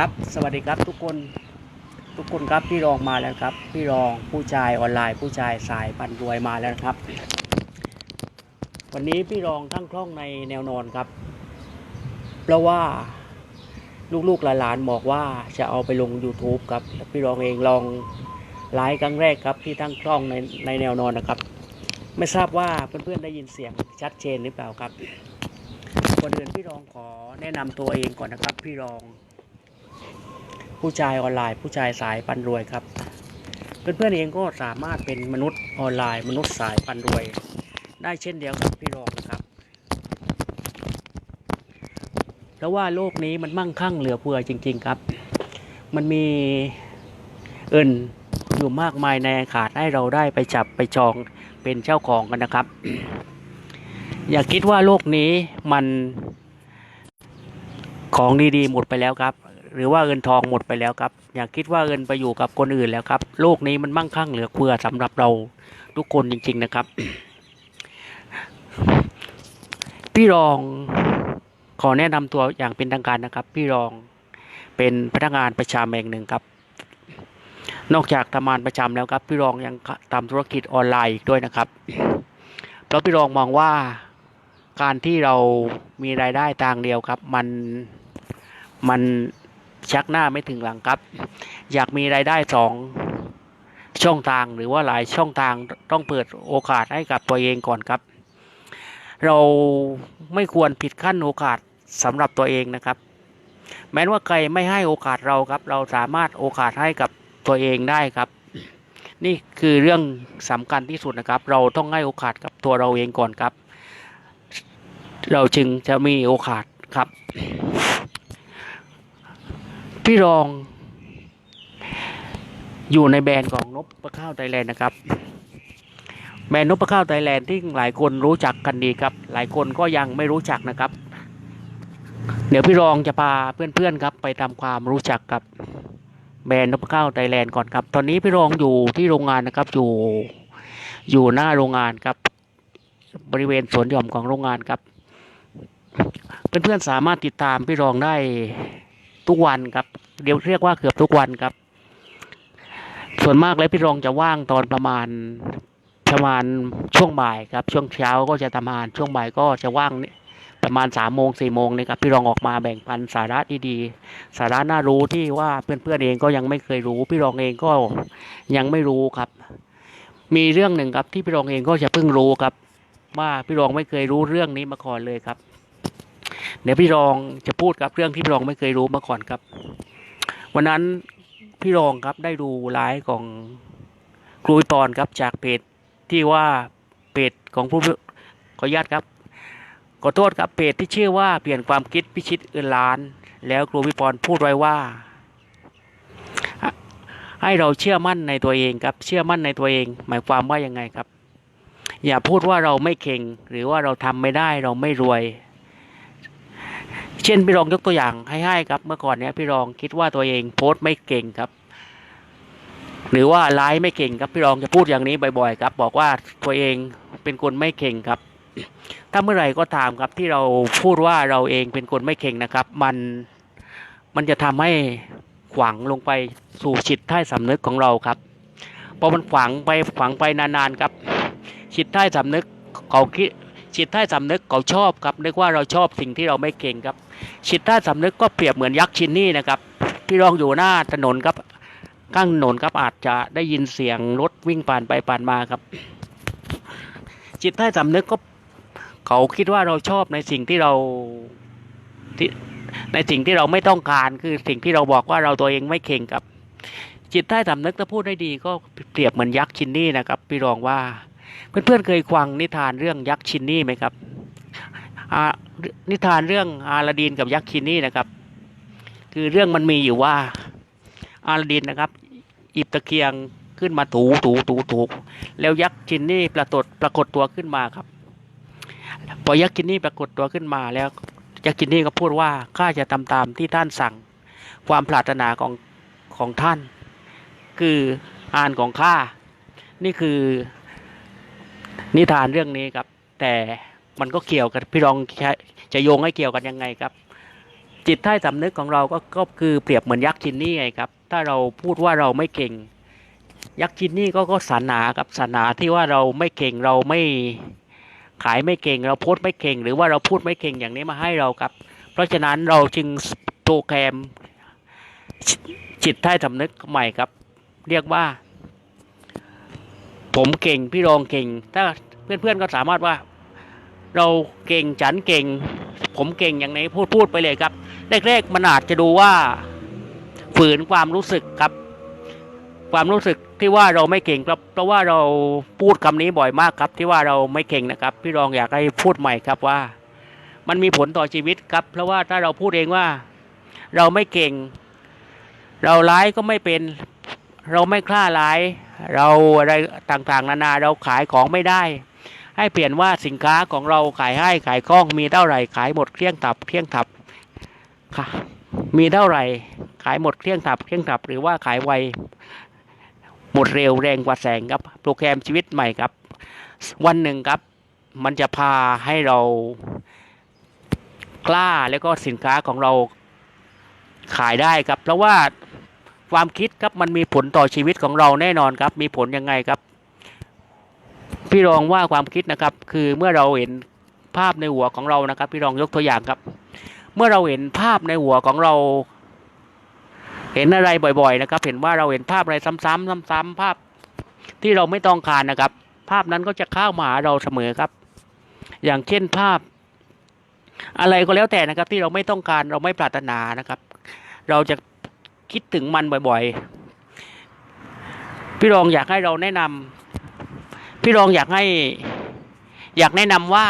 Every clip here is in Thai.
ครับสวัสดีครับทุกคนทุกคนครับพี่รองมาแล้วครับ พี่รองผู้ชายออนไลน์ผู้ชายสายปันรวยมาแล้วครับ วันนี้พี่รองทั้งคล่องในแนวนอนครับ เพราะว่าลูกๆหลานๆบอกว่าจะเอาไปลง YouTube ครับพี่รองเองลองไลฟ์ครั้งแรกครับที่ทั้งคล่องในในแนวนอนนะครับ ไม่ทราบว่าเพื่อนๆได้ยินเสียงชัดเจนหรือเปล่าครับก่อนอื่นพี่รองขอแนะนำตัวเองก่อนนะครับ พี่รอง ผู้ชายออนไลน์ ผู้ชายสายปันรวยครับ เพื่อนๆเองก็สามารถเป็นมนุษย์ออนไลน์ มนุษย์สายปันรวย ได้เช่นเดียวกับพี่รองนะครับเพราะว่าโลกนี้มันมั่งคั่งเหลือเฟือจริง ๆครับ มันมีเอินอยู่มากมายในอากาศให้เราได้ไปจับไปจองเป็นเจ้าของกันนะครับ อย่าคิดว่าโลกนี้มันของดีๆหมดไปแล้วครับ หรือว่าเงินทองหมดไปแล้วครับ อย่าคิดว่าเงินไปอยู่กับคนอื่นแล้วครับ โลกนี้มันมั่งคั่งเหลือเฟือสำหรับเราทุกคนจริง ๆนะครับ พี่รองขอแนะนำตัวอย่างเป็นทางการนะครับ พี่รองเป็นพนักงานประจำแห่งหนึ่งครับ นอกจากทำงานประจำแล้วครับ พี่รองยังทำธุรกิจออนไลน์อีกด้วยนะครับ เพราะพี่รองมองว่าการที่เรามีรายได้ทางเดียวครับ มันมัน ชักหน้าไม่ถึงหลังครับ อยากมีรายได้สองช่องทางหรือว่าหลายช่องทางต้องเปิดโอกาสให้กับตัวเองก่อนครับ เราไม่ควรผิดขั้นโอกาสสำหรับตัวเองนะครับ แม้ว่าใครไม่ให้โอกาสเราครับ เราสามารถโอกาสให้กับตัวเองได้ครับ นี่คือเรื่องสำคัญที่สุดนะครับ เราต้องให้โอกาสกับตัวเราเองก่อนครับ เราจึงจะมีโอกาสครับ พี่รองอยู่ในแบรนด์ของนบประข้าวไทยแลนด์นะครับ แบรนด์นบประข้าวไทยแลนด์ที่หลายคนรู้จักกันดีครับ หลายคนก็ยังไม่รู้จักนะครับ เดี๋ยวพี่รองจะพาเพื่อนๆครับ ไปทำความรู้จักกับแบรนด์นบข้าวไทยแลนด์ก่อนครับ ตอนนี้พี่รองอยู่ที่โรงงานนะครับ อยู่อยู่หน้าโรงงานครับ บริเวณสวนหย่อมของโรงงานครับ เพื่อนๆสามารถติดตามพี่รองได้ ทุกวันครับเดี๋ยวเรียกว่าเกือบทุกวันครับ ส่วนมากแล้วพี่รองจะว่างตอนประมาณประมาณช่วงบ่ายครับ ช่วงเช้าก็จะทำงานช่วงบ่ายก็จะว่างนี่ประมาณสามโมงสี่โมงนี่ครับพี่รองออกมาแบ่งปันสาระดีๆสาระน่ารู้ที่ว่าเพื่อนๆเองก็ยังไม่เคยรู้ พี่รองเองก็ยังไม่รู้ครับ มีเรื่องหนึ่งครับที่พี่รองเองก็จะเพิ่งรู้ครับ ว่าพี่รองไม่เคยรู้เรื่องนี้มาก่อนเลยครับ เดี๋ยวพี่รองจะพูดครับเรื่องที่พี่รองไม่เคยรู้มาก่อนครับ วันนั้นพี่รองครับได้ดูไลฟ์ของครูปอนครับจากเพจที่ว่าเพจของผู้ขออนุญาตครับขอโทษครับเพจที่ชื่อว่าเปลี่ยนความคิดพิชิตเงินล้าน แล้วครูพิปอนพูดไว้ว่า ให้เราเชื่อมั่นในตัวเองครับ เชื่อมั่นในตัวเอง หมายความว่ายังไงครับ อย่าพูดว่าเราไม่เก่ง หรือว่าเราทำไม่ได้เราไม่รวย เช่นพี่รองยกตัวอย่างให้ให้ครับ เมื่อก่อนเนี้ยพี่รองคิดว่าตัวเองโพสต์ไม่เก่งครับ หรือว่าไลฟ์ไม่เก่งครับพี่รองจะพูดอย่างนี้บ่อยๆครับ บอกว่าตัวเองเป็นคนไม่เก่งครับ ถ้าเมื่อไหร่ก็ตามครับที่เราพูดว่าเราเองเป็นคนไม่เก่งนะครับ มันมันจะทำให้ขวางลงไปสู่จิตใต้สำนึกของเราครับพอมันฝังไปฝังไปนานๆครับจิตใต้สำนึกเขาคิด จิตใต้สำนึกเขาชอบครับนึกว่าเราชอบสิ่งที่เราไม่เก่งครับ จิตใต้สำนึกก็เปรียบเหมือนยักษ์ชินนี่นะครับพี่รองอยู่หน้าถนนครับข้างถนนครับอาจจะได้ยินเสียงรถวิ่งผ่านไปผ่านมาครับ จิตใต้สำนึกก็เขาคิดว่าเราชอบในสิ่งที่เราที่ในสิ่งที่เราไม่ต้องการคือสิ่งที่เราบอกว่าเราตัวเองไม่เก่งครับ จิตใต้สำนึกถ้าพูดได้ดีก็เปรียบเหมือนยักษ์ชินนี่นะครับพี่รองว่า เพื่อนๆเคยฟังนิทานเรื่องยักษ์ชินนี่ไหมครับนิทานเรื่องอาลาดีนกับยักษ์ชินนี่นะครับ คือเรื่องมันมีอยู่ว่าอาลาดินนะครับอิบตะเกียงขึ้นมาถูถูถูถูแล้วยักษ์จินนี่ปรากฏปรากฏตัวขึ้นมาครับ พอยักษ์จินนี่ปรากฏตัวขึ้นมาแล้วยักษ์จินนี่ก็พูดว่าข้าจะทำตามที่ท่านสั่ง ความปรารถนาของของท่าน คืออ่านของข้านี่คือ นิทานเรื่องนี้ครับ แต่มันก็เกี่ยวกันพี่รองจะโยงให้เกี่ยวกันยังไงครับ จิตใต้สำนึกของเราก็ก็คือเปรียบเหมือนยักษ์จินนี่ไงครับ ถ้าเราพูดว่าเราไม่เก่ง ยักษ์จินนี่ก็ก็สรรหาครับสรรหาที่ว่าเราไม่เก่งเราไม่ขายไม่เก่ง เราโพสต์ไม่เก่ง หรือว่าเราพูดไม่เก่งอย่างนี้มาให้เราครับ เพราะฉะนั้นเราจึงโปรแกรมจิตใต้สำนึกใหม่ครับ เรียกว่า ผมเก่งพี่รองเก่ง ถ้าเพื่อนๆก็สามารถว่า เราเก่งฉันเก่ง ผมเก่งอย่างไหนพูดพูดไปเลยครับแรกๆมันอาจจะดูว่า ฝืนความรู้สึกครับ ความรู้สึกที่ว่าเราไม่เก่งครับ เพราะว่าเราพูดคำนี้บ่อยมากครับ ที่ว่าเราไม่เก่งนะครับ พี่รองอยากให้พูดใหม่ครับว่า มันมีผลต่อชีวิตครับ เพราะว่าถ้าเราพูดเองว่า เราไม่เก่ง เราร้ายก็ไม่เป็น เราไม่กล้าร้าย เราอะไรต่างๆ นานาเราขายของไม่ได้ ให้เปลี่ยนว่าสินค้าของเราขายให้ขายคล่องมีเท่าไหร่ขายหมดเครื่องตับเครื่องตับค่ะมีเท่าไหร่ ขายหมดเครื่องตับเครื่องตับหรือว่าขายไวหมดเร็วแรงกว่าแสงครับ โปรแกรมชีวิตใหม่ครับ วันหนึ่งครับ มันจะพาให้เรากล้าแล้วก็สินค้าของเราขายได้ครับ เพราะว่า ความคิดครับมันมีผลต่อชีวิตของเราแน่นอนครับ มีผลยังไงครับ พี่รองว่าความคิดนะครับ คือเมื่อเราเห็นภาพในหัวของเรานะครับ พี่รองยกตัวอย่างครับ เมื่อเราเห็นภาพในหัวของเรา เห็นอะไรบ่อย ๆ นะครับ เห็นว่าเราเห็นภาพอะไรซ้ำๆซ้ำๆภาพที่เราไม่ต้องการนะครับ ภาพนั้นก็จะเข้ามาหาเราเสมอครับ อย่างเช่นภาพ อะไรก็แล้วแต่นะครับ ที่เราไม่ต้องการเราไม่ปรารถนานะครับ เราจะ คิดถึงมันบ่อยๆ พี่รองอยากให้เราแนะนำพี่รองอยากให้ อยากแนะนำว่า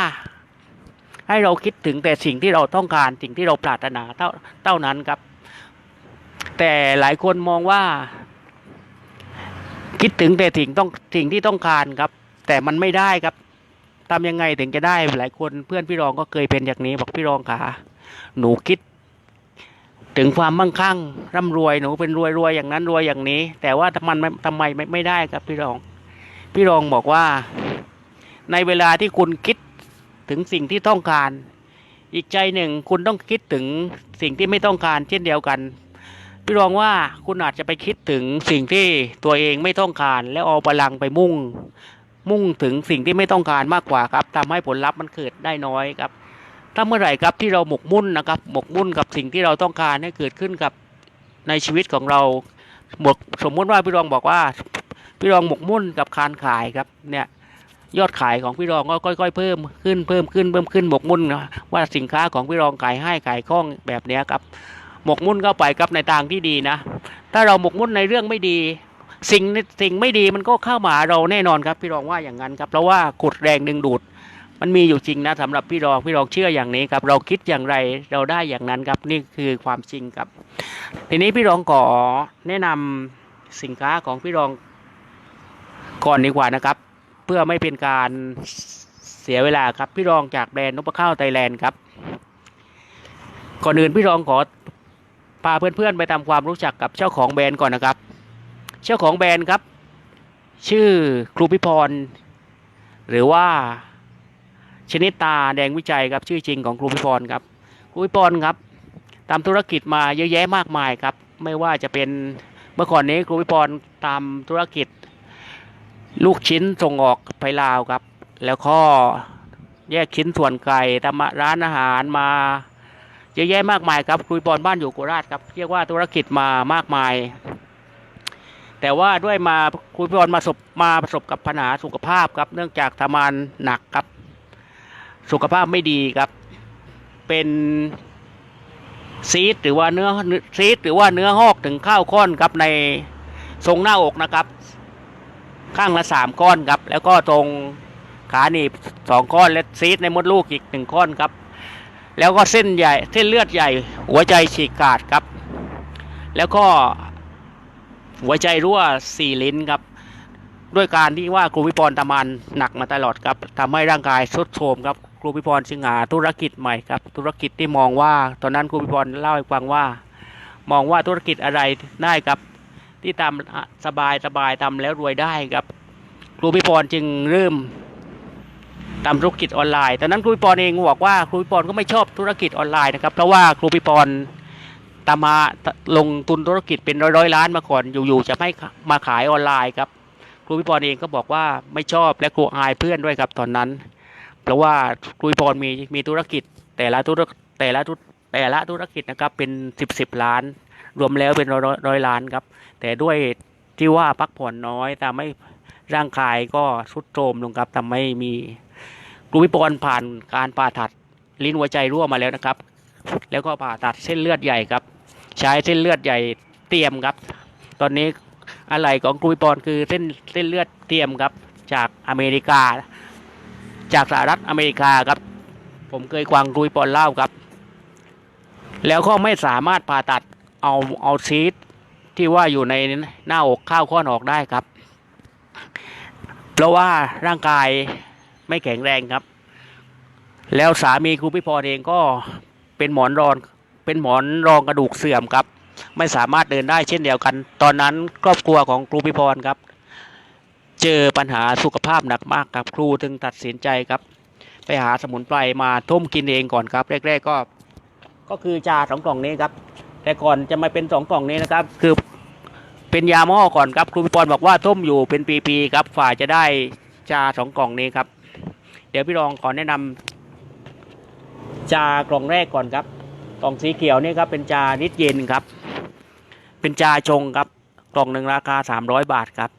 ให้เราคิดถึงแต่สิ่งที่เราต้องการสิ่งที่เราปรารถนาเท่าเท่านั้นครับ แต่หลายคนมองว่า คิดถึงแต่สิ่งต้องสิ่งที่ต้องการครับ แต่มันไม่ได้ครับทำยังไงถึงจะได้หลายคนเพื่อนพี่รองก็เคยเป็นอย่างนี้บอกพี่รองขาหนูคิด ถึงความมั่งคั่งร่ำรวยหนูเป็นรวยรวยอย่างนั้นรวยอย่างนี้ แต่ว่าทำไมทำไมไม่ไม่ได้ครับพี่รอง พี่รองบอกว่า ในเวลาที่คุณคิดถึงสิ่งที่ต้องการ อีกใจหนึ่งคุณต้องคิดถึงสิ่งที่ไม่ต้องการ เช่นเดียวกัน พี่รองว่าคุณอาจจะไปคิดถึงสิ่งที่ตัวเองไม่ต้องการ แล้วเอาพลังไปมุ่ง มุ่งถึงสิ่งที่ไม่ต้องการมากกว่าครับทำให้ผลลัพธ์มันเกิดได้น้อยครับ ถ้าเมื่อไหร่ครับที่เราหมกมุ่นนะครับหมกมุ่นกับสิ่งที่เราต้องการให้เกิดขึ้นกับในชีวิตของเราหมกสมมุติว่าพี่รองบอกว่าพี่รองหมกมุ่นกับการขายครับเนี่ยยอดขายของพี่รองก็ค่อย ๆ เพิ่มขึ้นเพิ่มขึ้นเพิ่มขึ้นหมกมุ่นนะว่าสินค้าของพี่รองขายให้ขายคล่องแบบนี้ครับ หมกมุ่นเข้าไปครับในทางที่ดีนะ ถ้าเราหมกมุ่นในเรื่องไม่ดี สิ่งสิ่งไม่ดีมันก็เข้ามาหาเราแน่นอนครับ พี่รองว่าอย่างนั้นครับเพราะว่ากดแรงดึงดูด มันมีอยู่จริงนะสำหรับพี่รองพี่รองเชื่ออย่างนี้ครับ เราคิดอย่างไรเราได้อย่างนั้นครับนี่คือความจริงครับ ทีนี้พี่รองขอแนะนำสินค้าของพี่รองก่อนดีกว่านะครับ เพื่อไม่เป็นการเสียเวลาครับพี่รองจากแบรนด์นพข้าวไทยแลนด์ครับก่อนอื่นพี่รองขอพาเพื่อนๆไปทำความรู้จักกับเจ้าของแบรนด์ก่อนนะครับ เจ้าของแบรนด์ครับ ชื่อครูพิพร หรือว่า ชนิดตาแดงวิจัยครับชื่อจริงของครูพิพรครับครูพิพรครับทำธุรกิจมาเยอะแยะมากมายครับ ไม่ว่าจะเป็นเมื่อก่อนนี้ครูพิพรทำธุรกิจ ลูกชิ้นส่งออกไปลาวครับ แล้วก็แยกชิ้นส่วนไก่ทำร้านอาหารมาเยอะแยะมากมายครับครูพิพรบ้านอยู่โคราชครับเรียกว่าธุรกิจมามากมาย แต่ว่าด้วยมาครูพิพรมาสบมาประสบกับปัญหาสุขภาพครับ เนื่องจากทำงานหนักครับ สุขภาพไม่ดีครับ เป็นซีดหรือว่าเนื้อซีดหรือว่าเนื้อหอกถึงข้าวค้อนครับในทรงหน้าอกนะครับ ข้างละสามก้อนครับ แล้วก็ตรงขาหนีบสองก้อนและซีดในมดลูกอีกหนึ่งก้อนครับ แล้วก็เส้นใหญ่เส้นเลือดใหญ่ หัวใจฉีกขาดครับ แล้วก็หัวใจรั่วสี่ลิ้นครับ ด้วยการที่ว่าครูพิพรทำงานหนักมาตลอดครับทำให้ร่างกายทรุดโทรมครับ รูพิพรจึงหาธุรกิจใหม่ครับ ธุรกิจที่มองว่า ตอนนั้นครูพิพรเล่าให้ฟังว่า มองว่าธุรกิจอะไรได้ครับ ที่ทำสบายสบายทำแล้วรวยได้ครับ ครูพิพรจึงเริ่มทำธุรกิจออนไลน์ตอนนั้นครูปิปอนเองบอกว่าครูปิปอนก็ไม่ชอบธุรกิจออนไลน์นะครับเพราะว่าครูปิปอนตามมาลงทุนธุรกิจเป็นร้อยร้อยๆล้านมาก่อนอยู่ๆจะไม่มาขายออนไลน์ครับครูปิปอนเองก็บอกว่าไม่ชอบและกลัวอายเพื่อนด้วยครับตอนนั้น เพราะว่าครูปิปนมีมีธุรกิจแต่ละธุรแต่ละธุแต่ละธุรกิจนะครับเป็นสิบสิบล้าน รวมแล้วเป็นร้อยร้อยล้านครับ แต่ด้วยที่ว่าพักผ่อนน้อยทำให้ร่างกายก็ทรุดโทรมลงครับทำให้มีครูวิปรผ่านการผ่าตัดลิ้นหัวใจรั่วมาแล้วนะครับ แล้วก็ผ่าตัดเส้นเลือดใหญ่ครับ ใช้เส้นเลือดใหญ่เตรียมครับ ตอนนี้อะไรของครูวิปรณ์คือเส้นเส้นเลือดเตรียมครับ จากอเมริกา จากสหรัฐอเมริกาครับ ผมเคยกวางรูวิปรณ์เล่าครับ แล้วก็ไม่สามารถผ่าตัดเอาเอาซีดที่ว่าอยู่ในหน้าอกข้าวข้อนออกได้ครับ เพราะว่าร่างกายไม่แข็งแรงครับ แล้วสามีครูพิพรเองก็เป็นหมอนรองเป็นหมอนรองกระดูกเสื่อมครับ ไม่สามารถเดินได้เช่นเดียวกัน ตอนนั้นครอบครัวของครูพิพรครับ เจอปัญหาสุขภาพหนักมากครับครูจึงตัดสินใจครับ ไปหาสมุนไพรมาต้มกินเองก่อนครับแรกๆก็ ก็คือจาสองกล่องนี้ครับ แต่ก่อนจะมาเป็นสองกล่องนี้นะครับ คือเป็นยาหม้อก่อนครับครูพิปรณ์บอกว่าต้มอยู่เป็นปีๆครับฝ่าจะได้จาสองกล่องนี้ครับ เดี๋ยวพี่รองขอแนะนำจากล่องแรกก่อนครับกล่องสีเขียวนี่ครับเป็นจานิดเย็นครับ เป็นจาชงครับกล่องหนึ่งราคาสามร้อยบาทครับ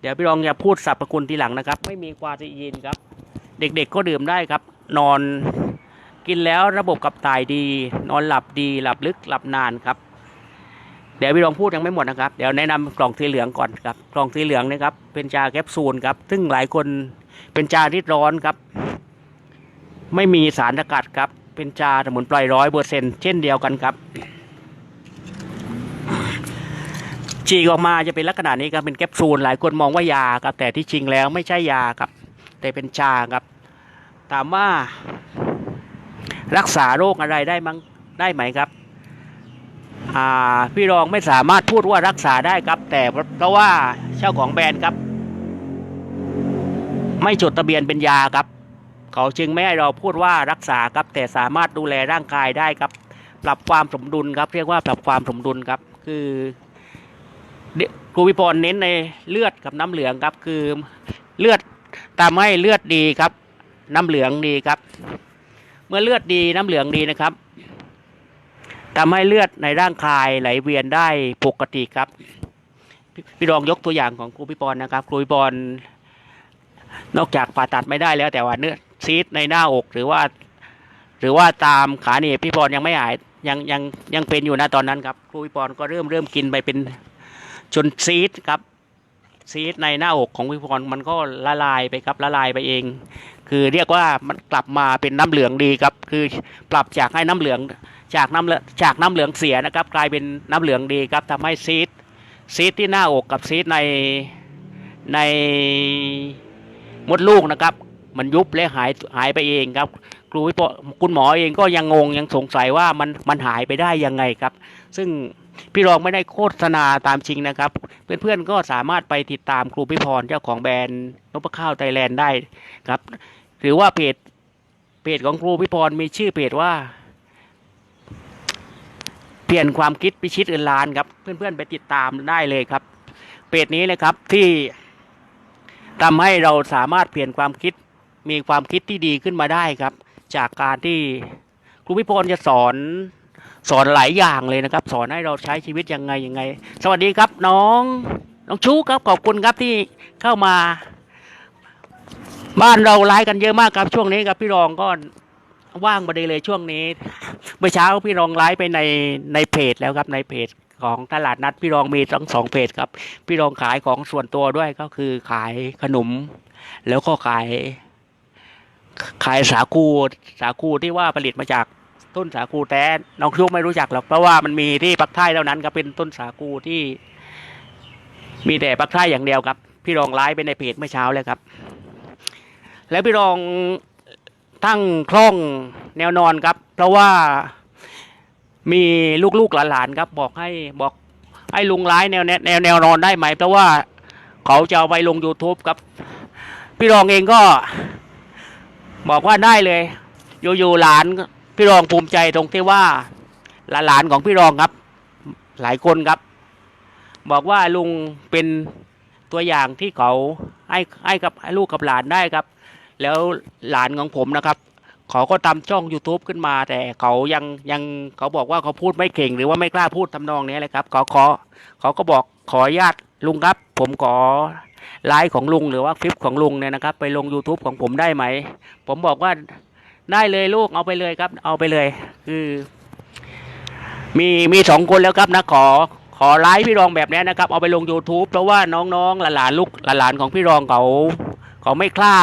เดี๋ยวพี่รองอย่าพูดสรรพคุณทีหลังนะครับ ไม่มีควาซีอินครับ เด็กๆก็ดื่มได้ครับ นอนกินแล้วระบบขับถ่ายดี นอนหลับดีหลับลึกหลับนานครับ เดี๋ยวพี่ลองพูดยังไม่หมดนะครับ เดี๋ยวแนะนำกล่องสีเหลืองก่อนครับ กล่องสีเหลืองนะครับ เป็นชาแคปซูลครับ ซึ่งหลายคนเป็นชาที่ร้อนครับ ไม่มีสารสกัดครับ เป็นชาสมุนไพรร้อยเปอร์เซ็นเช่นเดียวกันครับ ฉีกออกมาจะเป็นลักษณะนี้ครับเป็นแคปซูลหลายคนมองว่ายาครับแต่ที่จริงแล้วไม่ใช่ยาครับ แต่เป็นชาครับ ถามว่า รักษาโรคอะไรได้มั้งได้ไหมครับพี่รองไม่สามารถพูดว่ารักษาได้ครับ แต่เพราะว่าเจ้าของแบรนด์ครับ ไม่จดทะเบียนเป็นยาครับ เขาจึงไม่ให้เราพูดว่ารักษาครับ แต่สามารถดูแลร่างกายได้ครับ ปรับความสมดุลครับ เรียกว่าปรับความสมดุลครับ คือ ครูวิพรเน้นในเลือดกับน้ำเหลืองครับ คือเลือดทำให้เลือดดีครับ น้ำเหลืองดีครับ เมื่อเลือดดีน้ำเหลืองดีนะครับทำให้เลือดในร่างกายไหลเวียนได้ปกติครับพี่รองยกตัวอย่างของครูพิปรณ์นะครับ ครูพิปรณ์นอกจากผ่าตัดไม่ได้แล้วแต่ว่าเนื้อซีดในหน้าอกหรือว่า หรือว่าตามขาหนีบพี่ปรณ์ยังไม่หายยังยังยังเป็นอยู่นะตอนนั้นครับ ครูพิปรณ์ก็เริ่มเริ่มกินไปเป็น จนซีดครับซีดในหน้าอกของพี่ปรมันก็ละลายไปครับละลายไปเอง คือเรียกว่ามันกลับมาเป็นน้ำเหลืองดีครับ คือปรับจากให้น้ำเหลืองจากน้ำเลจากน้ำเหลืองเสียนะครับ กลายเป็นน้ำเหลืองดีครับทำให้ซีดซีดที่หน้าอกกับซีดในในมดลูกนะครับ มันยุบและหายหายไปเองครับครูวิปคุณหมอเองก็ยังงงยังสงสัยว่ามันมันหายไปได้ยังไงครับ ซึ่ง พี่รองไม่ได้โฆษณาตามจริงนะครับ เพื่อนๆก็สามารถไปติดตามครูพิพรเจ้าของแบรนด์นพข้าวไทยแลนด์ได้ครับ หรือว่าเพจเพจของครูพิพรมีชื่อเพจว่า เปลี่ยนความคิดพิชิตเงินล้านครับ เพื่อนๆไปติดตามได้เลยครับเพจนี้เลยครับที่ทำให้เราสามารถเปลี่ยนความคิดมีความคิดที่ดีขึ้นมาได้ครับ จากการที่ครูพิพรจะสอน สอนหลายอย่างเลยนะครับ สอนให้เราใช้ชีวิตยังไงยังไง สวัสดีครับน้องน้องชูครับขอบคุณครับที่เข้ามา บ้านเราไลฟ์กันเยอะมากครับช่วงนี้ครับพี่รองก็ว่างมาดีเลยช่วงนี้เมื่อเช้าพี่รองไลฟ์ไปในในเพจแล้วครับในเพจของตลาดนัดพี่รองมีทั้งสองเพจครับ พี่รองขายของส่วนตัวด้วยก็คือขายขนม แล้วก็ขาย ขายสาคูสาคูที่ว่าผลิตมาจาก ต้นสาคูแต่น้องชุกไม่รู้จักหรอกเพราะว่ามันมีที่ปักใต้เท่านั้นครับเป็นต้นสาคูที่ มีแต่ปักใต้อย่างเดียวครับ พี่รองไลฟ์ไปในเพจเมื่อเช้าเลยครับ แล้วพี่รองตั้งคล่องแนวนอนครับ เพราะว่ามีลูกๆหลานๆครับ บอกให้บอกให้ลุงไลฟ์แนวแนวแนวแนวนอนได้ไหม เพราะว่าเขาจะเอาไปลง YouTube ครับ พี่รองเองก็บอกว่าได้เลย อยู่ๆหลาน พี่รองภูมิใจตรงที่ว่า หลานของพี่รองครับ หลายคนครับ บอกว่าลุงเป็นตัวอย่างที่เขาให้ให้กับให้ลูกกับหลานได้ครับ แล้วหลานของผมนะครับเขาก็ทำช่อง YouTube ขึ้นมา แต่เขายังยังเขาบอกว่าเขาพูดไม่เก่ง หรือว่าไม่กล้าพูดทำนองนี้เลยครับเขาขอเขาก็บอกขอญาตลุงครับ ผมขอไลฟ์ของลุงหรือว่าคลิปของลุงเนี่ยนะครับ ไปลง YouTube ของผมได้ไหม ผมบอกว่า ได้เลยลูกเอาไปเลยครับ เอาไปเลย คือ มีมีสองคนแล้วครับนะขอ ขอไลฟ์พี่รองแบบนี้นะครับ เอาไปลง YouTube เพราะว่าน้องๆหลานๆลูกหลานของพี่รองเขาเขาไม่กล้า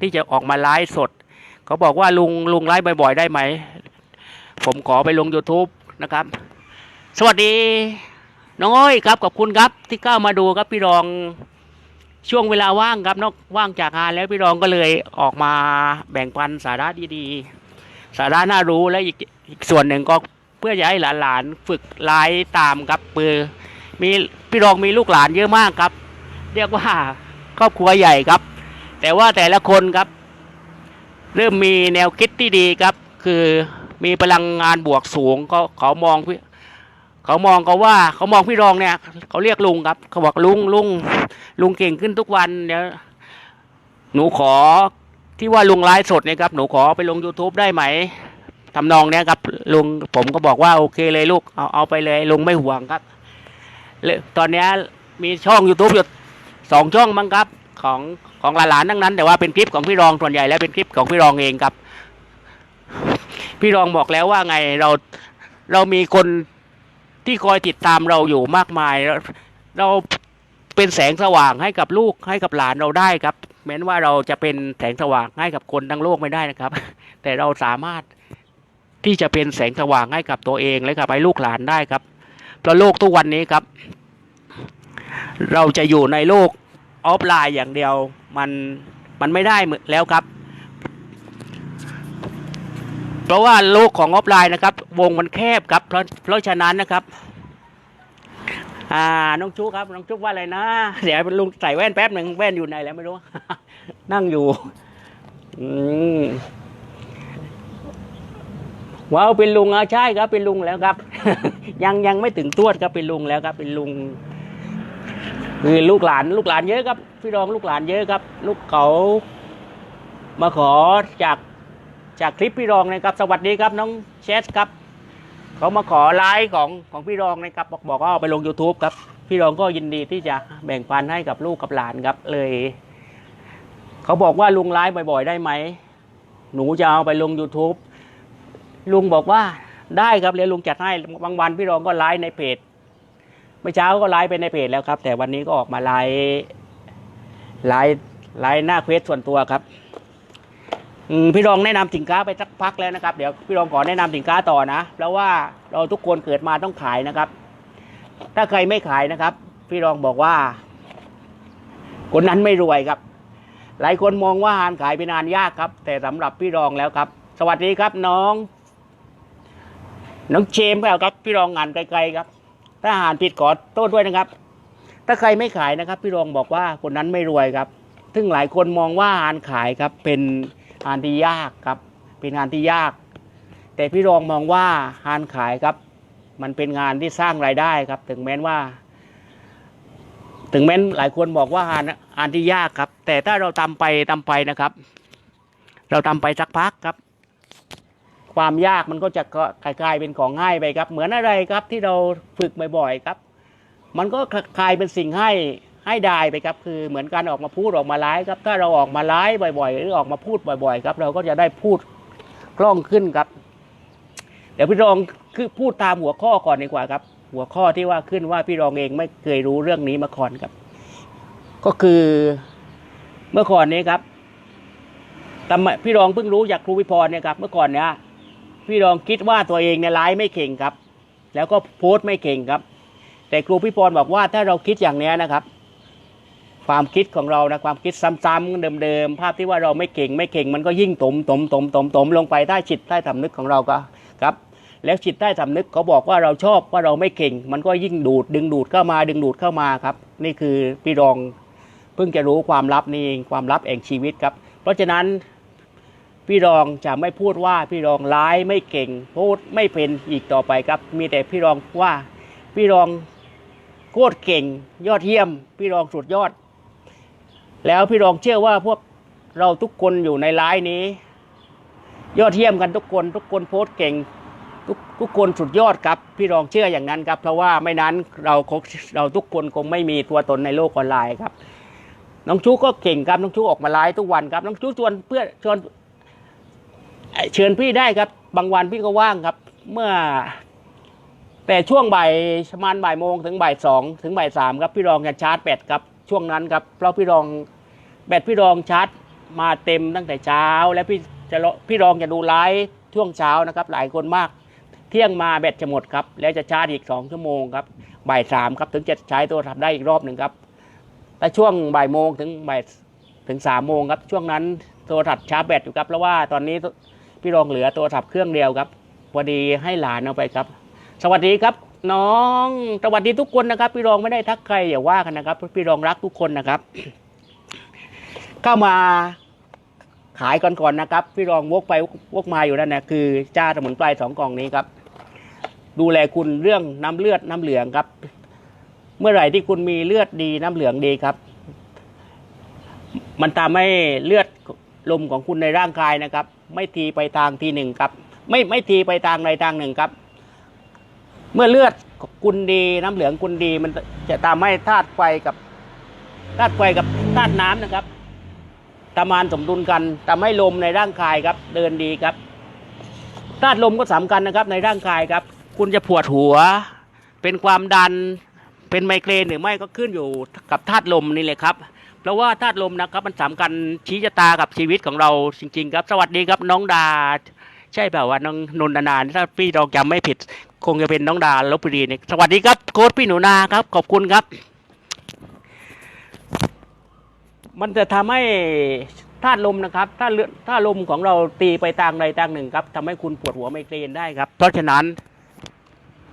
ที่จะออกมาไลฟ์สด เขาบอกว่าลุงลุงไลฟ์บ่อยๆ ได้ไหม ผมขอไปลง YouTube นะครับ สวัสดี น้องอ้อยครับขอบคุณครับที่เข้ามาดูครับพี่รอง ช่วงเวลาว่างครับนอกว่างจากงานแล้วพี่รองก็เลยออกมาแบ่งปันสาระดีๆ สาระน่ารู้และอีกอีกส่วนหนึ่งก็เพื่อจะให้หลานๆฝึกไลฟ์ตามครับปือมีพี่รองมีลูกหลานเยอะมากครับ เรียกว่าครอบครัวใหญ่ครับ แต่ว่าแต่ละคนครับ เริ่มมีแนวคิดที่ดีครับ คือมีพลังงานบวกสูงก็เขามองพี่ เขามองเขาว่าเขามองพี่รองเนี่ยเขาเรียกลุงครับ เขาบอกลุงลุงลุงเก่งขึ้นทุกวันเดี๋ยวหนูขอที่ว่าลุงไลฟ์สดเนี่ยครับหนูขอไปลง youtube ได้ไหมทำนองเนี้ยครับลุงผมก็บอกว่าโอเคเลยลูกเอาเอาไปเลยลุงไม่ห่วงครับตอนนี้มีช่อง youtube อยู่สองช่องมั้งครับของของหลานๆทั้งนั้น แต่ว่าเป็นคลิปของพี่รองส่วนใหญ่แล้วเป็นคลิปของพี่รองเองครับ พี่รองบอกแล้วว่าไงเราเรามีคน ที่คอยติดตามเราอยู่มากมาย เราเป็นแสงสว่างให้กับลูกให้กับหลานเราได้ครับแม้นว่าเราจะเป็นแสงสว่างให้กับคนทั้งโลกไม่ได้นะครับ แต่เราสามารถที่จะเป็นแสงสว่างให้กับตัวเองและกับไอ้ลูกหลานได้ครับเพราะโลกทุกวันนี้ครับ เราจะอยู่ในโลกออฟไลน์อย่างเดียวมันมันไม่ได้เหมือนแล้วครับ ราะว่าโลกของออฟไลน์นะครับ วงมันแคบครับ เพราะเพราะฉะนั้นนะครับ อ่าน้องชุกครับน้องชุกว่าอะไรนะเดี๋ยวลุงใส่แว่นแป๊บหนึ่งแว่นอยู่ไหนแล้วไม่รู้ นั่งอยู่ อืมว้าวเป็นลุงอะใช่ครับเป็นลุงแล้วครับ ยังยังไม่ถึงตวดครับเป็นลุงแล้วครับ เป็นลุงคือลูกหลานลูกหลานเยอะครับ พี่รองลูกหลานเยอะครับ ลูกเขามาขอจาก จากคลิปพี่รองนะครับ สวัสดีครับน้องเชสครับเขามาขอไลฟ์ของของพี่รองนะครับ บอกบอกว่าเอาไปลง YouTube ครับ พี่รองก็ยินดีที่จะแบ่งปันให้กับลูกกับหลานครับเลยเขาบอกว่าลุงไลฟ์บ่อยๆ ได้ไหม หนูจะเอาไปลง YouTube ลุงบอกว่าได้ครับเดี๋ยวลุงจัดให้บางวันพี่รองก็ไลฟ์ในเพจเมื่อเช้าก็ไลฟ์ไปในเพจแล้วครับ แต่วันนี้ก็ออกมาไลฟ์ไลฟ์ไลฟ์หน้าเฟซส่วนตัวครับ พี่รองแนะนำสินค้าไปสักพักแล้วนะครับเดี๋ยวพี่รองขอแนะนำสินค้าต่อนะเพราะว่าเราทุกคนเกิดมาต้องขายนะครับ ถ้าใครไม่ขายนะครับ พี่รองบอกว่า คนนั้นไม่รวยครับ หลายคนมองว่าหานขายเป็นงานยากครับ แต่สำหรับพี่รองแล้วครับ สวัสดีครับน้อง น้องเชมส์ครับพี่รองงานไกลๆครับ ถ้าอาหารผิดขอโทษด้วยนะครับ ถ้าใครไม่ขายนะครับ พี่รองบอกว่าคนนั้นไม่รวยครับ ซึ่งหลายคนมองว่าอาหารขายครับเป็น งานที่ยากครับ เป็นงานที่ยาก แต่พี่รองมองว่าอาหารขายครับ มันเป็นงานที่สร้างรายได้ครับ ถึงแม้นว่า ถึงแม้นหลายคนบอกว่างานงานที่ยากครับ แต่ถ้าเราทำไปทำไปนะครับ เราทำไปสักพักครับ ความยากมันก็จะกลายเป็นของง่ายไปครับ เหมือนอะไรครับที่เราฝึกบ่อยๆครับ มันก็กลายเป็นสิ่งให้ ให้ได้ไปครับคือเหมือนการออกมาพูดออกมาไลฟ์ครับ ถ้าเราออกมาไลฟ์บ่อยๆ หรือออกมาพูดบ่อย ๆ ครับ เราก็จะได้พูดคล่องขึ้นครับ เดี๋ยวพี่รองคือพูดตามหัวข้อก่อนดีกว่าครับ หัวข้อที่ว่าขึ้นว่าพี่รองเองไม่เคยรู้เรื่องนี้มาก่อนครับ ก็คือเมื่อก่อนนี้ครับทำไมพี่รองเพิ่งรู้จากครูวิพรเนี่ยครับ เมื่อก่อนเนี่ยพี่รองคิดว่าตัวเองเนี่ยไลฟ์ไม่เก่งครับ แล้วก็โพสต์ไม่เก่งครับ แต่ครูพี่พรบอกว่าถ้าเราคิดอย่างนี้นะครับ ความคิดของเรานะความคิดซ้ำๆเดิมๆภาพที่ว่าเราไม่เก่งไม่เก่งมันก็ยิ่งตมตมตมตมตมลงไปใต้จิตใต้สำนึกของเราก็ครับแล้วจิตใต้สำนึกเขาบอกว่าเราชอบว่าเราไม่เก่ง มันก็ยิ่งดูด ดึงดูดเข้ามาดึงดูดเข้ามาครับ นี่คือพี่รองเพิ่งจะรู้ความลับนี่เองความลับแห่งชีวิตครับ เพราะฉะนั้นพี่รองจะไม่พูดว่าพี่รองร้ายไม่เก่ง พูดไม่เป็นอีกต่อไปครับ มีแต่พี่รองว่าพี่รองโคตรเก่ง ยอดเยี่ยม พี่รองสุดยอด แล้วพี่รองเชื่อว่าพวกเราทุกคนอยู่ในไลน์นี้ ยอดเยี่ยมกันทุกคนทุกคนโพสต์เก่งทุกทุกคนสุดยอดครับ พี่รองเชื่ออย่างนั้นครับ เพราะว่าไม่นั้นเราเราทุกคนคงไม่มีตัวตนในโลกออนไลน์ครับน้องชูก็เก่งครับน้องชูออกมาไลฟ์ทุกวันครับน้องชูชวนเพื่อนชวนเอ่อเชิญพี่ได้ครับ บางวันพี่ก็ว่างครับ เมื่อ แต่ช่วงบ่ายประมาณบ่ายโมงถึงบ่ายสองถึงบ่ายสามครับ พี่รองจะชาร์จแบตครับ ช่วงนั้นครับเพราะพี่รองแบตพี่รองชาร์จมาเต็มตั้งแต่เช้า แล้วพี่จะพี่รองจะดูไลฟ์ช่วงเช้านะครับ หลายคนมาก เที่ยงมาแบตจะหมดครับ แล้วจะชาร์จอีกสองชั่วโมงครับบ่ายสามครับถึงจะใช้โทรศัพท์ได้อีกรอบหนึ่งครับแต่ช่วงบ่ายโมงถึงบ่ายถึงสามโมงครับช่วงนั้นโทรศัพท์ชาร์จแบตอยู่ครับเพราะว่าตอนนี้พี่รองเหลือโทรศัพท์เครื่องเดียวครับพอดีให้หลานเอาไปครับ สวัสดีครับ น้องสวัสดีทุกคนนะครับ พี่รองไม่ได้ทักใครอย่าว่ากันนะครับ พี่รองรักทุกคนนะครับ เข้ามาขายก่อนๆนะครับ พี่รองวกไปวกมาอยู่นั่นนะคือจ้าสมุนไพรสองกล่องนี้ครับ ดูแลคุณเรื่องน้ำเลือดน้ำเหลืองครับ เมื่อไหร่ที่คุณมีเลือดดีน้ำเหลืองดีครับ มันทำให้เลือดลมของคุณในร่างกายนะครับ ไม่ทีไปทางทีหนึ่งครับ ไม่ไม่ทีไปทางใดทางหนึ่งครับ เมื่อเลือดคุณดีน้ำเหลืองคุณดีมันจะทำให้ธาตุไฟกับธาตุไฟกับธาตุน้ำนะครับทำงานสมดุลกันทำให้ลมในร่างกายครับ เดินดีครับธาตุลมก็สำคัญนะครับ ในร่างกายครับ คุณจะปวดหัว เป็นความดันเป็นไมเกรนหรือไม่ก็ขึ้นอยู่กับธาตุลมนี่เลยครับ เพราะว่าธาตุลมนะครับมันสำคัญชี้ชะตากับชีวิตของเราจริง ๆ ครับ สวัสดีครับน้องดา ใช่แบบว่าน้องนนนานถ้าพี่ลองจำไม่ผิด คงจะเป็นน้องดาลบบุรีเนี่ยสวัสดีครับโค้ชพี่หนูนาครับ ขอบคุณครับ มันจะทำให้ธาตุลมนะครับถ้าเลือดถ้าลมของเราตีไปทางใดทางหนึ่งครับทำให้คุณปวดหัวไมเกรนได้ครับ เพราะฉะนั้น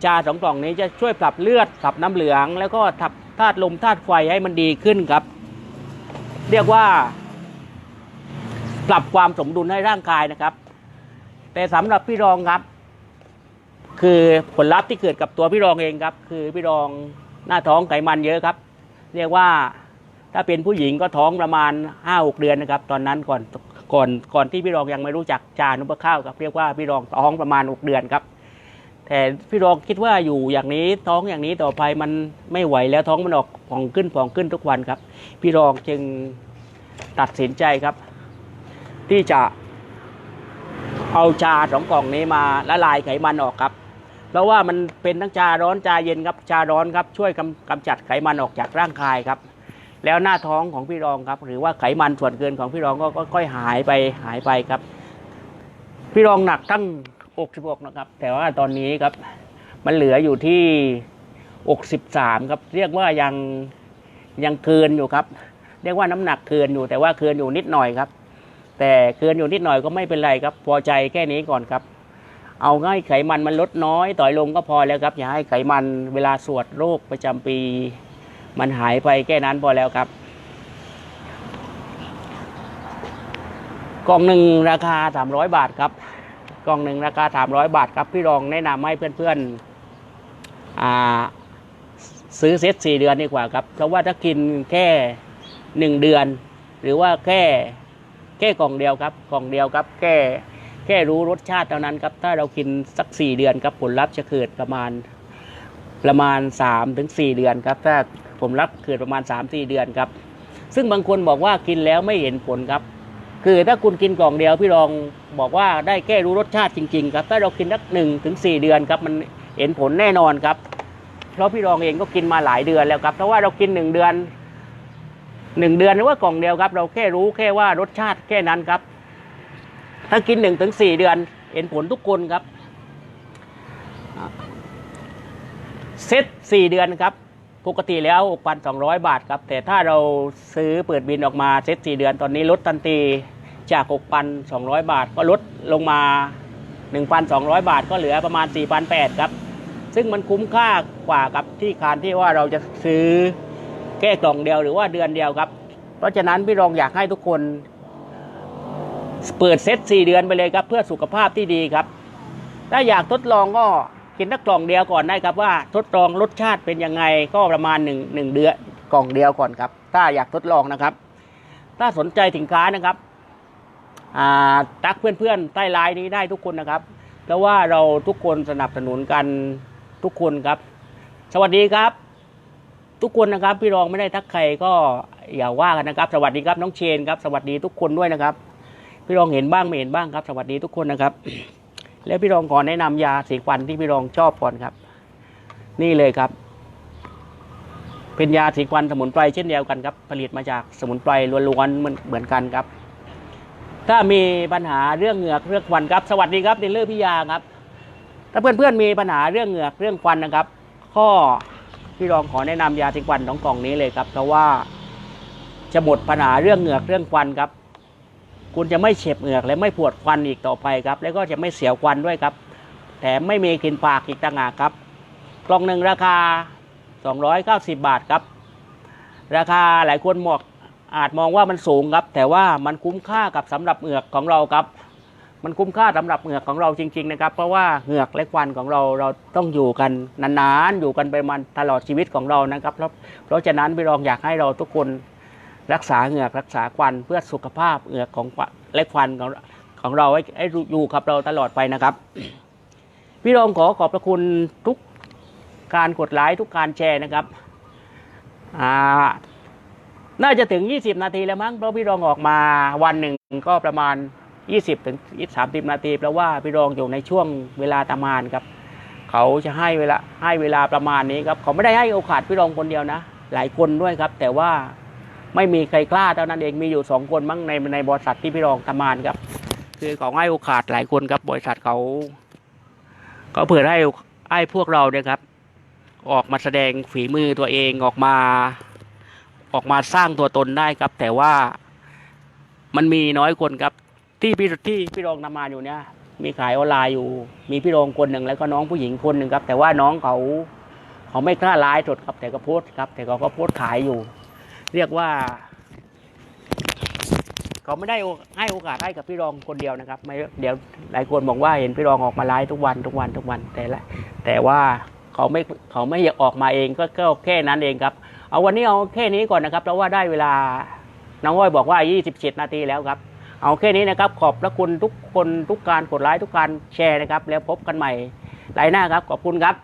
จาสองกล่องนี้จะช่วยปรับเลือดปรับน้ำเหลือง แล้วก็ทับธาตุลมธาตุไฟให้มันดีขึ้นครับ เรียกว่า ปรับความสมดุลให้ร่างกายนะครับ แต่สำหรับพี่รองครับ คือผลลัพธ์ที่เกิดกับตัวพี่รองเองครับ คือพี่รองหน้าท้องไขมันเยอะครับ เรียกว่าถ้าเป็นผู้หญิงก็ท้องประมาณห้าหกเดือนนะครับ ตอนนั้นก่อนก่อนก่อนที่พี่รองยังไม่รู้จักจานุปข้าวครับ เรียกว่าพี่รองท้องประมาณหกเดือนครับ แต่พี่รองคิดว่าอยู่อย่างนี้ท้องอย่างนี้ต่อไปมันไม่ไหวแล้วท้องมันออกผ่องขึ้นผ่องขึ้นทุกวันครับ พี่รองจึงตัดสินใจครับ ที่จะเอาชาสองกล่องนี้มาละลายไขมันออกครับ เพราะว่ามันเป็นทั้งชาร้อนชาเย็นครับชาร้อนครับช่วยกำกำจัดไขมันออกจากร่างกายครับ แล้วหน้าท้องของพี่รองครับ หรือว่าไขมันส่วนเกินของพี่รองก็ค่อยหายไปหายไปครับ พี่รองหนักตั้งอกสิบกนะครับ แต่ว่าตอนนี้ครับ มันเหลืออยู่ที่อกสิบสามครับเรียกว่ายังยังเกินอยู่ครับ เรียกว่าน้ำหนักเกินอยู่ แต่ว่าเกินอยู่นิดหน่อยครับ แต่เกินอยู่นิดหน่อยก็ไม่เป็นไรครับ พอใจแค่นี้ก่อนครับ เอาง่ายไขมันมันลดน้อยต่อยลงก็พอแล้วครับ อย่าให้ไขมันเวลาสวดโรคประจำปี มันหายไปแค่นั้นพอแล้วครับกล่องหนึ่งราคาสามร้อยบาทครับกล่องหนึ่งราคาสามร้อยบาทครับ พี่รองแนะนำให้เพื่อนๆอซื้อเซ็ตสี่เดือนดีกว่าครับ เพราะว่าถ้ากินแค่หนึ่งเดือน หรือว่าแค่แค่กล่องเดียวครับกล่องเดียวครับแค่ แค่รู้รสชาติเท่านั้นครับ ถ้าเรากินสักสี่เดือนครับผลลัพธ์จะเกิดประมาณประมาณ3าถึงสเดือนครับ ถ้าผมรับเกิดประมาณ 3 4 เดือนครับ ซึ่งบางคนบอกว่ากินแล้วไม่เห็นผลครับ คือถ้าคุณกินกล่องเดียวพี่รองบอกว่าได้แค่รู้รสชาติจริง ๆ ครับ ถ้าเรากินสักหนึ่งถึงสี่เดือนครับมันเห็นผลแน่นอนครับ เพราะพี่รองเองก็กินมาหลายเดือนแล้วครับเพราะว่าเรากินหนึ่งเดือนหนึ่งเดือนหรือว่ากล่องเดียวครับ เราแค่รู้แค่ว่ารสชาติแค่นั้นครับ ถ้ากินหนึ่งถึงสี่เดือน เห็นผลทุกคนครับ เซ็ตสี่เดือนครับ ปกติแล้วพันสองร้อยบาทครับ แต่ถ้าเราซื้อเปิดบินออกมาเซ็ตสี่เดือนตอนนี้ลดทันทีจากหกพันสองร้อยบาท ก็ลดลงมาหนึ่งพันสองร้อยบาทก็เหลือประมาณสี่พันแปดครับ ซึ่งมันคุ้มค่ากว่ากับที่การที่ว่าเราจะซื้อแค่กล่องเดียวหรือว่าเดือนเดียวครับ เพราะฉะนั้นพี่รองอยากให้ทุกคน เปิดเซตสี่เดือนไปเลยครับ เพื่อสุขภาพที่ดีครับ ถ้าอยากทดลองก็กินสักกล่องเดียวก่อนได้ครับว่าทดลองรสชาติเป็นยังไงก็ประมาณหนึ่งหนึ่งเดือนกล่องเดียวก่อนครับ ถ้าอยากทดลองนะครับ ถ้าสนใจสินค้านะครับอ่าตักเพื่อนๆใต้ไลน์นี้ได้ทุกคนนะครับเพราะว่าเราทุกคนสนับสนุนกันทุกคนครับ สวัสดีครับ ทุกคนนะครับ พี่รองไม่ได้ทักใครก็อย่าว่ากันนะครับ สวัสดีครับน้องเชนครับ สวัสดีทุกคนด้วยนะครับ พี่รองเห็นบ้างไม่เห็นบ้างครับ สวัสดีทุกคนนะครับ แล้วพี่รองขอแนะนำยาสีฟันที่พี่รองชอบก่อนครับ นี่เลยครับ เป็นยาสีฟันสมุนไพรเช่นเดียวกันครับ ผลิตมาจากสมุนไพรล้วนๆเหมือนเหมือนกันครับ ถ้ามีปัญหาเรื่องเหงือกเรื่องควันครับ สวัสดีครับเดลเลอร์พิยาครับ ถ้าเพื่อนๆมีปัญหาเรื่องเหงือกเรื่องควันนะครับ ข้อพี่รองขอแนะนำยาสีฟันสองกล่องนี้เลยครับ เพราะว่าจะหมดปัญหาเรื่องเหงือกเรื่องควันครับ คุณจะไม่เฉบเหงือกและไม่ปวดควันอีกต่อไปครับ แล้วก็จะไม่เสียวควันด้วยครับ แถมไม่มีกลิ่นปากอีกต่างหากครับ กล่องหนึ่งราคา 290 บาทครับ ราคาหลายคนมองอาจมองว่ามันสูงครับ แต่ว่ามันคุ้มค่ากับสำหรับเหงือกของเราครับ มันคุ้มค่าสำหรับเหงือกของเราจริง ๆ นะครับ เพราะว่าเหงือกและควันของเราเราต้องอยู่กันนานๆอยู่กันไปมันตลอดชีวิตของเรานะครับ เพราะเพราะฉะนั้นพี่รองอยากให้เราทุกคน รักษาเหงือกรักษาควันเพื่อสุขภาพเหงือกของและควันของของเราให้ให้อยู่กับเราตลอดไปนะครับ พี่รองขอขอบพระคุณทุกการกดไลค์ทุกการแชร์นะครับอ่าน่าจะถึง 20 นาทีแล้วมั้งเพราะพี่รองออกมาวันหนึ่งก็ประมาณ 20ถึง30 นาทีเพราะว่าพี่รองอยู่ในช่วงเวลาทำงานครับ เขาจะให้เวลาให้เวลาประมาณนี้ครับเขาไม่ได้ให้โอกาสพี่รองคนเดียวนะ หลายคนด้วยครับ แต่ว่า ไม่มีใครกล้าเท่านั้นเองมีอยู่สองคนมั้งในในบริษัทที่พี่รองทำงานครับ คือเขาให้โอกาสหลายคนครับ บริษัทเขาเขาเผื่อให้ให้พวกเราเนี่ยครับ ออกมาแสดงฝีมือตัวเองออกมา ออกมาสร้างตัวตนได้ครับ แต่ว่ามันมีน้อยคนครับ ที่พี่ที่พี่รองทำงานอยู่เนี่ย มีขายออนไลน์อยู่ มีพี่รองคนหนึ่งแล้วก็น้องผู้หญิงคนหนึ่งครับ แต่ว่าน้องเขาเขาไม่กล้าไลฟ์สดครับ แต่ก็โพสต์ครับ แต่เขาก็โพสต์ขายอยู่ เรียกว่า เขาไม่ได้ให้โอกาสให้กับพี่รองคนเดียวนะครับไม่เดี๋ยวหลายคนบอกว่าเห็นพี่รองออกมาไลฟ์ทุกวันทุกวันทุกวันแต่ละแต่ว่าเขาไม่เขาไม่อยากออกมาเองก็ก็แค่นั้นเองครับ เอาวันนี้เอาแค่นี้ก่อนนะครับเพราะว่าได้เวลาน้องอ้อยบอกว่า 27 นาทีแล้วครับ เอาแค่นี้นะครับ ขอบพระคุณทุกคนทุกการกดไลค์ทุกการแชร์นะครับ แล้วพบกันใหม่ไลน์หน้าครับ ขอบคุณครับ